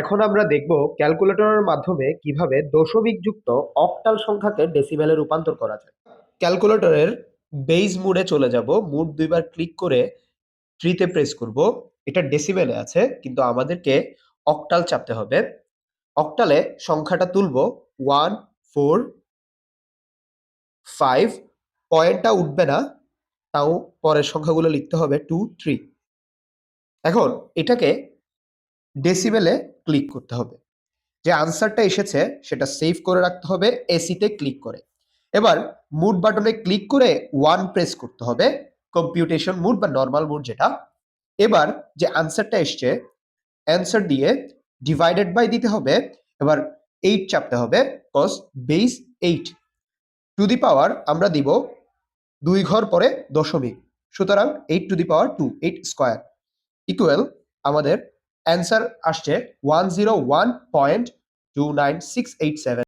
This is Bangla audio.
এখন আমরা দেখব ক্যালকুলেটরের মাধ্যমে কীভাবে দশমিক যুক্ত অক্টাল সংখ্যাকে ডেসিমেলে রূপান্তর করা যায়। ক্যালকুলেটরের বেইজ মুডে চলে যাব। মুড দুইবার ক্লিক করে ট্রিতে প্রেস করব। এটা ডেসিমেলে আছে, কিন্তু আমাদেরকে অক্টাল চাপতে হবে। অক্টালে সংখ্যাটা তুলব। One, four, five. পয়েন্টটা উঠবে না, তাও পরের সংখ্যাগুলো লিখতে হবে টু, থ্রি। এখন এটাকে ডেসিবেলে ক্লিক করতে হবে। যে আনসারটা এসেছে, সেটা সেভ করে রাখতে হবে এসিতে ক্লিক করে। এবার মুড বাটনে ক্লিক করে ওয়ান প্রেস করতে হবে কম্পিউটেশন মুড বা নর্মাল মুড যেটা। এবার যে আনসারটা এসছে অ্যান্সার দিয়ে ডিভাইডেড বাই দিতে হবে, এবার এইট চাপতে হবে cause base eight to the power আমরা দিব দুই ঘর পরে দশমিক, সুতরাং eight to the power two eight square equal আমাদের অ্যান্সার আসছে one zero one point two nine six eight seven